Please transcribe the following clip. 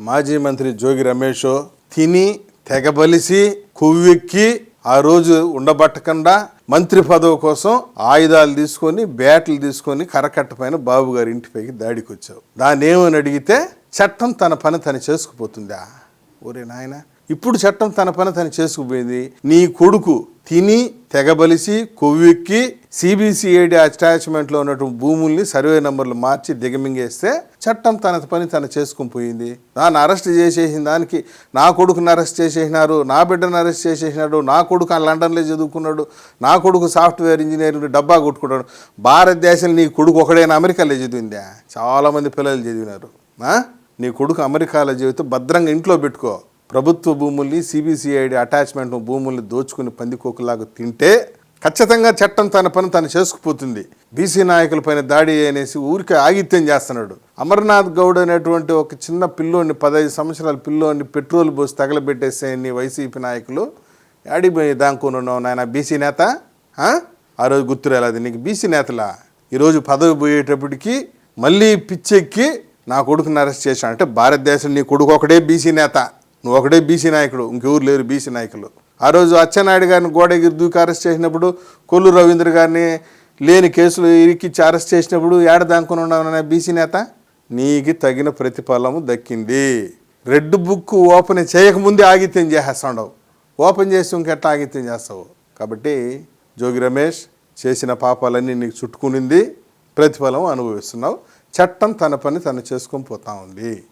మాజీ మంత్రి జోగి రమేష్ తిని తెగబలిసి కొవ్వెక్కి ఆ రోజు ఉండబట్టకుండా మంత్రి పదవి కోసం ఆయుధాలు తీసుకొని బ్యాట్లు తీసుకొని కరకట్ట పైన బాబు గారి ఇంటిపైకి దాడికి వచ్చావు దాన్ని ఏమని అడిగితే చట్టం తన పని తను చేసుకుపోతుందా? ఒరే నాయన ఇప్పుడు చట్టం తన పని తను చేసుకుపోయింది. నీ కొడుకు తిని తెగబలిసి కొవ్వెక్కి సిబిసిఐడి అటాచ్మెంట్లో ఉన్నటువంటి భూముల్ని సర్వే నెంబర్లు మార్చి దిగమింగేస్తే చట్టం తన పని తను చేసుకుని పోయింది. దాన్ని అరెస్ట్ చేసేసిన దానికి నా కొడుకుని అరెస్ట్ చేసేసినారు నా బిడ్డను అరెస్ట్ చేసేసినాడు నా కొడుకు లండన్లో చదువుకున్నాడు నా కొడుకు సాఫ్ట్వేర్ ఇంజనీరింగ్ డబ్బా కొట్టుకున్నాడు భారతదేశంలో నీ కొడుకు ఒకడైనా అమెరికాలో చదివిందా? చాలామంది పిల్లలు చదివినారు. నీ కొడుకు అమెరికాలో చదివితే భద్రంగా ఇంట్లో పెట్టుకో. ప్రభుత్వ భూముల్ని సిబిసిఐడి అటాచ్మెంట్ భూముల్ని దోచుకుని పందికోకులాగా తింటే ఖచ్చితంగా చట్టం తన పని తను చేసుకుపోతుంది. బీసీ నాయకుల పైన దాడి అనేసి ఊరికే ఆగిత్యం చేస్తున్నాడు. అమర్నాథ్ గౌడ్ అనేటువంటి ఒక చిన్న పిల్లోని పదహైదు సంవత్సరాల పిల్లోని పెట్రోల్ పోసి తగలబెట్టేసే నీ వైసీపీ నాయకులు యాడిపోయి దానికోనున్నావు నాయన బీసీ నేత? ఆ? ఆ రోజు గుర్తురాలేదు నీకు బీసీ నేతలా? ఈరోజు పదవి పోయేటప్పటికి మళ్ళీ పిచ్చెక్కి నా కొడుకుని అరెస్ట్ చేశాను. అంటే భారతదేశం నీ కొడుకు ఒకడే బీసీ నేత. నువ్వు ఒకడే బీసీ నాయకుడు ఇంకెవరు లేరు బీసీ నాయకులు. ఆ రోజు అచ్చెన్నాయుడు గారిని గోడ ఎగిరి దూకి అరెస్ట్ చేసినప్పుడు కొల్లు రవీంద్ర గారిని లేని కేసులు ఇరికిచ్చి అరెస్ట్ చేసినప్పుడు ఏడ దానుకుని ఉన్నావు బీసీ నేత? నీకు తగిన ప్రతిఫలము దక్కింది. రెడ్ బుక్ ఓపెన్ చేయకముందే ఆగిత్యం చేసేస్తాడు ఓపెన్ చేసి ఇంకెట్లా ఆగిత్యం చేస్తావు? కాబట్టి జోగి రమేష్ చేసిన పాపాలన్నీ నీకు చుట్టుకునింది ప్రతిఫలం అనుభవిస్తున్నావు. చట్టం తన పని తను చేసుకొని పోతా ఉంది.